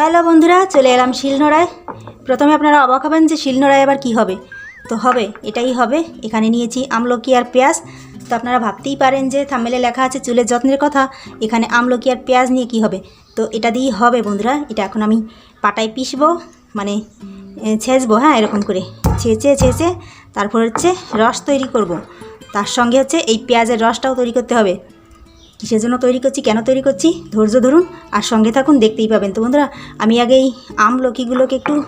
Hello বন্ধুরা, চলে এলাম শিলনোড়ায়। প্রথমে আপনারা অবাক হবেন যে শিলনোড়ায় আবার কি হবে। তো হবে, এটাই হবে। এখানে নিয়েছি আমলকি আর পেঁয়াজ। তো আপনারা ভাবতেই পারেন যে থামেলে লেখা আছে চুলের যত্নের কথা, এখানে আমলকি আর পেঁয়াজ নিয়ে কি হবে। তো এটা দিয়েই হবে বন্ধুরা, এটা এখন আমি পাটায় পিসবো মানে ছেঁচবো হ্যাঁ এরকম করে। ছেঁচে ছেঁচে, তারপর হচ্ছে রস তৈরি করব। তার সঙ্গে হচ্ছে এই পেঁয়াজের রসটাও তৈরি করতে হবে। কিসের জন্য তৈরি করছি, কেন তৈরি করছি? ধৈর্য ধরুন, আর সঙ্গে থাকুন, দেখতেই পাবেন। তো বন্ধুরা, আমি আগে এই আমলকিগুলোকে একটু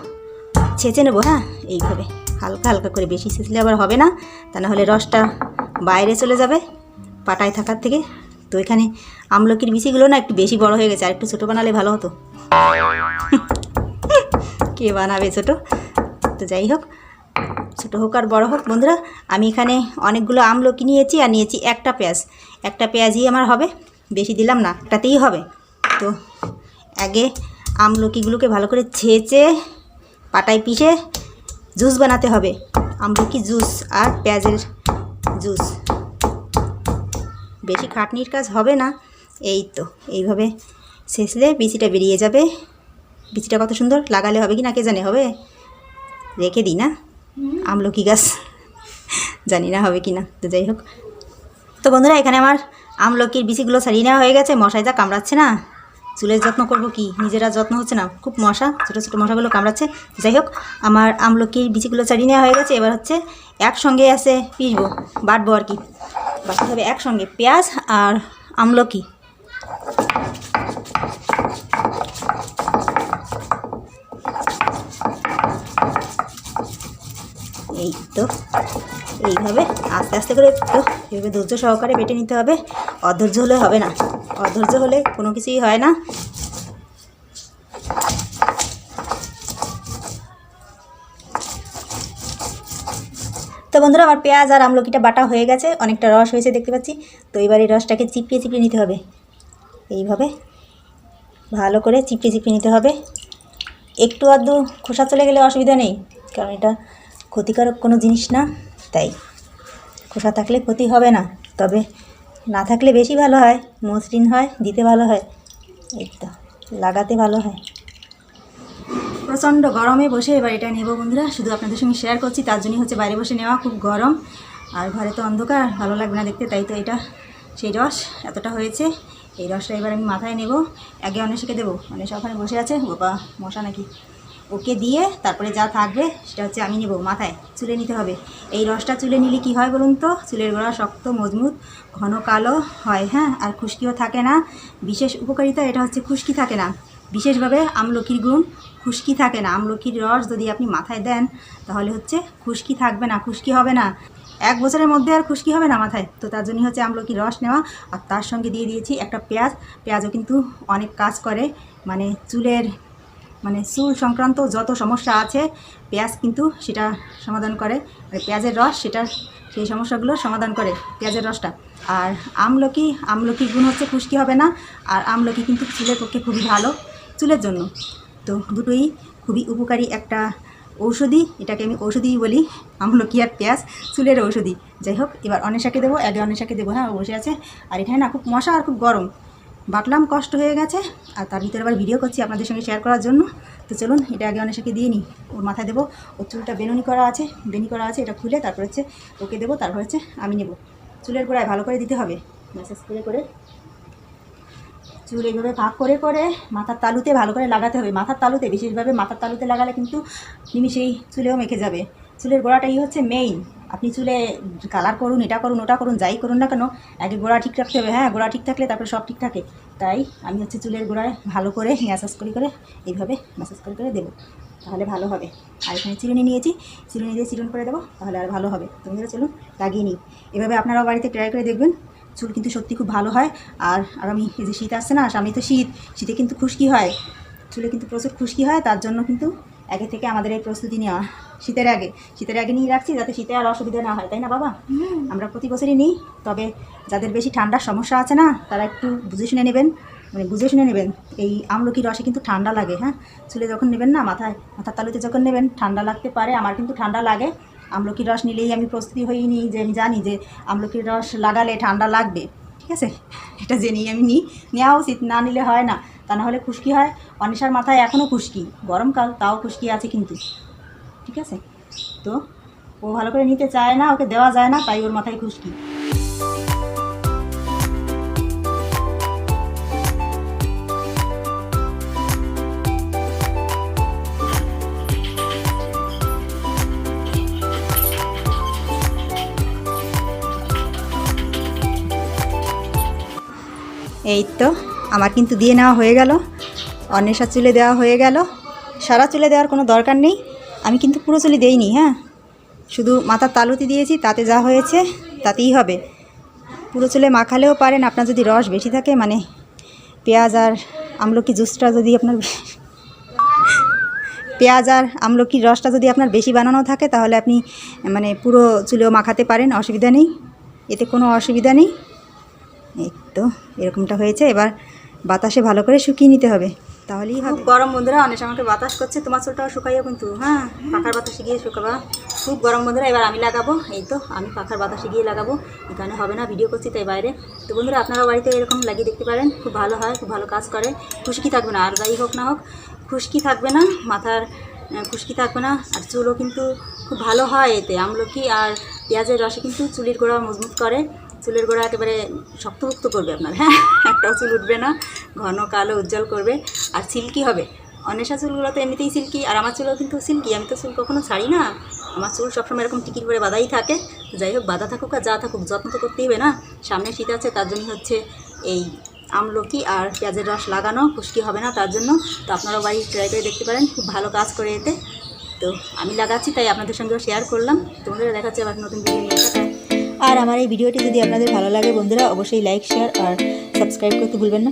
ছেঁচে নেব হ্যাঁ? এইভাবে, হালকা হালকা করে, বেশি ছেঁচলে আবার হবে না। তা না হলে রসটা বাইরে চলে যাবে, পাটায় থাকার থেকে। তো এখানে আমলকির বিচিগুলো না একটু বেশি বড় হয়ে গেছে, আর একটু ছোটো বানালে ভালো হতো। কে বানাবে ছোটো? তো যাই হোক ছোটো হোক আর বড়ো হোক, বন্ধুরা, আমি এখানে অনেকগুলো আমলকি নিয়েছি আর নিয়েছি একটা পেঁয়াজ। একটা পেঁয়াজই আমার হবে, বেশি দিলাম না, একটাতেই হবে। তো আগে আমলকিগুলোকে ভালো করে ছেঁচে, পাটায় পিষে জুস বানাতে হবে। আমলকি জুস আর পেঁয়াজের জুস। বেশি খাটনির কাজ হবে না, এই তো, এইভাবে ছেঁচলে বিচিটা বেরিয়ে যাবে। বিচিটা কত সুন্দর, লাগালে হবে কি না কে জানে, হবে? রেখে দিই না? আমলকি গাছ। জানি না হবে কি না তো যাই হোক। তো বন্ধুরা, এখানে আমার আমলকির বিচিগুলো ছাড়িয়ে নেওয়া হয়ে গেছে। মশাই যা কামড়াচ্ছে না, চুলের যত্ন করব কি? নিজেরা যত্ন হচ্ছে না। খুব মশা, ছোটো ছোটো মশাগুলো কামড়াচ্ছে। যাই হোক, আমার আমলকির বিচিগুলো ছাড়িয়ে নেওয়া হয়ে গেছে। এবার হচ্ছে একসঙ্গে আছে পিসবো বাটবো আর কি। বাটতে হবে একসঙ্গে, পেঁয়াজ আর আমলকি। এই তো, এইভাবে আস্তে আস্তে করে তো এইভাবে ধৈর্য সহকারে বেটে নিতে হবে। অধৈর্য হলে হবে না। অধৈর্য হলে কোনো কিছুই হয় না। তো বন্ধুরা, আমার পেঁয়াজ আর আমলকিটা বাটা হয়ে গেছে। অনেকটা রস হয়েছে, দেখতে পাচ্ছি। তো এবার এই রসটাকে চিপিয়ে চিপিয়ে নিতে হবে। এইভাবে ভালো করে চিপিয়ে চিপিয়ে নিতে হবে। একটু আধটু খোসা চলে গেলে অসুবিধা নেই, কারণ এটা ক্ষতিকারক কোনো জিনিস না, তাই। খোসা থাকলে ক্ষতি হবে না, তবে না থাকলে বেশি ভালো হয়, মসৃণ হয়, দিতে ভালো হয়, এই তো, লাগাতে ভালো হয়। প্রচণ্ড গরমে বসে এবার এটা নেব বন্ধুরা, শুধু আপনাদের সঙ্গে শেয়ার করছি, তার জন্যই হচ্ছে বাইরে বসে নেওয়া খুব গরম, আর ঘরে তো অন্ধকার, ভালো লাগবে না দেখতে, তাই তো এটা, সেই রস, এতটা হয়েছে, এই রসটা এবার আমি মাথায় নেব, আগে অনেশকে দেবো, অনেশা ওখানে বসে আছে বাবা, মশা নাকি। ওকে দিয়ে তারপরে যা থাকবে সেটা হচ্ছে আমি নেব। মাথায় চুলে নিতে হবে। এই রসটা চুলে নিলে কি হয় বলুন তো? চুলের গোড়া শক্ত, মজবুত, ঘন, কালো হয় হ্যাঁ? আর খুশকিও থাকে না। বিশেষ উপকারিতা এটা হচ্ছে খুশকি থাকে না। বিশেষভাবে আমলকির গুণ, খুশকি থাকে না। আমলকির রস যদি আপনি মাথায় দেন, তাহলে হচ্ছে খুশকি থাকবে না, খুশকি হবে না। এক বছরের মধ্যে আর খুশকি হবে না মাথায়। তো তার জন্যই হচ্ছে আমলকির রস নেওয়া। আর তার সঙ্গে দিয়ে দিয়েছি একটা পেঁয়াজ। পেঁয়াজও কিন্তু অনেক কাজ করে। মানে চুলের মানে চুল সংক্রান্ত যত সমস্যা আছে, পেঁয়াজ কিন্তু সেটা সমাধান করে। পেঁয়াজের রস, সেটা সেই সমস্যাগুলোর সমাধান করে পেঁয়াজের রসটা। আর আমলকি, আমলকির গুণ হচ্ছে খুশকি হবে না, আর আমলকি কিন্তু চুলের পক্ষে খুবই ভালো, চুলের জন্য। তো দুটোই খুবই উপকারী একটা ঔষধি, এটাকে আমি ঔষধিই বলি, আমলকি আর পেঁয়াজ, চুলের ঔষধি। যাই হোক, এবার অনেশাকে দেবো, আগে অনেশাকে দেবো হ্যাঁ বসে আছে। আর এখানে না, খুব মশা আর খুব গরম। বাটলাম কষ্ট হয়ে গেছে, আর তার ভিতরে আবার ভিডিও করছি আপনাদের সঙ্গে শেয়ার করার জন্য। তো চলুন, এটা আগে অনেশাকে দিয়ে নিই। ওর মাথায় দেবো, ওর চুলটা বেনুনি করা আছে, বেনি করা আছে, এটা খুলে তারপর হচ্ছে ওকে দেবো, তারপর হচ্ছে আমি নেব। চুলের গোড়ায় ভালো করে দিতে হবে। মেসেজ করে করে চুল এইভাবে ভাগ করে করে মাথার তালুতে ভালো করে লাগাতে হবে। মাথার তালুতে, বিশেষভাবে মাথার তালুতে লাগালে কিন্তু নিমিশেই চুলেও মেখে যাবে। চুলের গোড়াটাই হচ্ছে মেইন আপনি চুলে কালার করুন, এটা করুন, ওটা করুন, যাই করুন না কেন, আগে গোড়া ঠিক রাখতে হবে হ্যাঁ গোড়া ঠিক থাকলে তারপরে সব ঠিক থাকে। তাই আমি হচ্ছে চুলের গোড়ায় ভালো করে ম্যাসাজ করে করে, এইভাবে ম্যাসাজ করে করে দেবো। তাহলে ভালো হবে। আর এখানে চিরুনি নিয়েছি, চিরুনি দিয়ে চিরুন করে দেবো, তাহলে আর ভালো হবে। তুমি তোমরা চলুন, লাগিয়ে নিই। এভাবে আপনারাও বাড়িতে ট্রাই করে দেখবেন, চুল কিন্তু সত্যি খুব ভালো হয়। আর আগামী এই যে শীত আসছে না, সামনে তো শীত, শীতে কিন্তু খুশকি হয়। চুলে কিন্তু প্রচুর খুশকি হয়, তার জন্য কিন্তু আগে থেকে আমাদের এই প্রস্তুতি নেওয়া শীতের আগে শীতের আগে নিয়ে রাখছি যাতে শীতে আর অসুবিধা না হয় তাই না বাবা? আমরা প্রতি বছরই নিই তবে যাদের বেশি ঠান্ডার সমস্যা আছে না তারা একটু বুঝে শুনে নেবেন মানে বুঝে শুনে নেবেন এই আমলকি রসে কিন্তু ঠান্ডা লাগে হ্যাঁ? চুলে যখন নেবেন না মাথায় মাথার তালুতে যখন নেবেন ঠান্ডা লাগতে পারে আমার কিন্তু ঠান্ডা লাগে। আমলকির রস নিলেই আমি প্রস্তুতি হয়েই নিই যে আমি জানি যে আমলকির রস লাগালে ঠান্ডা লাগবে ঠিক আছে? এটা জেনেই আমি নিই নেওয়া উচিত না নিলে হয় না তা নাহলে খুশকি হয়। অনিশার মাথায় এখনও খুশকি গরমকাল তাও খুশকি আছে কিন্তু। ঠিক আছে? তো ও ভালো করে নিতে চায় না, ওকে দেওয়া যায় না, তাই ওর মাথায় খুশকি এই তো, আমার কিন্তু দিয়ে নেওয়া হয়ে গেল। অন্বেষার চুলে দেওয়া হয়ে গেল। সারা চুলে দেওয়ার কোনো দরকার নেই। আমি কিন্তু পুরো চুলি দেইনি হ্যাঁ? শুধু মাথার তালুতি দিয়েছি, তাতে যা হয়েছে, তাতেই হবে। পুরো চুলে মাখালেও পারেন, আপনার যদি রস বেশি থাকে মানে পেঁয়াজ আর আমলকি জুসটা যদি আপনার পেঁয়াজ আর আমলকির রসটা যদি আপনার বেশি বানানো থাকে, তাহলে আপনি মানে পুরো চুলেও মাখাতে পারেন, অসুবিধা নেই। এতে কোনো অসুবিধা নেই। এই তো, এরকমটা হয়েছে। এবার বাতাসে ভালো করে শুকিয়ে নিতে হবে। তাহলেই হবে। গরম বন্ধুরা অনেক আমাকে বাতাস করছে। তোমার চুলটাও শুকাইও কিন্তু হ্যাঁ? পাখার বাতাসে গিয়ে শুকাবা। খুব গরম বন্ধুরা এবার আমি লাগাবো। এই তো আমি পাখার বাতাসে গিয়ে লাগাবো। এখানে হবে না ভিডিও করছি তাই বাইরে। তো বন্ধুরা আপনারা বাড়িতে এরকম লাগিয়ে দেখতে পারেন। খুব ভালো হয় খুব ভালো কাজ করে। খুশকি থাকবে না আর যাই হোক না হোক। খুশকি থাকবে না মাথার খুশকি থাকবে না। আর চুলও কিন্তু খুব ভালো হয় এতে। আমলকি আর পেঁয়াজের রসে কিন্তু চুলের গোড়া মজবুত করে। চুলের গোড়া একেবারে শক্তমুক্ত করবে আপনার হ্যাঁ? একটাও চুল উঠবে না। ঘন কালো উজ্জ্বল করবে। আর সিল্কি হবে। অনেশা চুলগুলো তো এমনিতেই সিল্কি, আর আমার চুলও কিন্তু সিল্কি। আমি তো চুল কখনো ছাড়ি না। আমার চুল সবসময় এরকম টিকির করে বাঁধাই থাকে। যাই হোক, বাঁধা থাকুক আর যা থাকুক, যত্ন তো করতেই হবে না। সামনে শীত আছে, তার জন্য হচ্ছে এই আমলকি আর পেঁয়াজের রস লাগানো। খুশকি হবে না তার জন্য। তো আপনারাও বাড়ি ট্রাই করে দেখতে পারেন। খুব ভালো কাজ করে এতে। তো আমি লাগাচ্ছি, তাই আপনাদের সঙ্গেও শেয়ার করলাম। তোমাদের দেখাচ্ছি আবার নতুন ভিডিও নিয়ে। আর আমার এই ভিডিওটি যদি আপনাদের ভালো লাগে বন্ধুরা, অবশ্যই লাইক শেয়ার আর সাবস্ক্রাইব করতে ভুলবেন না।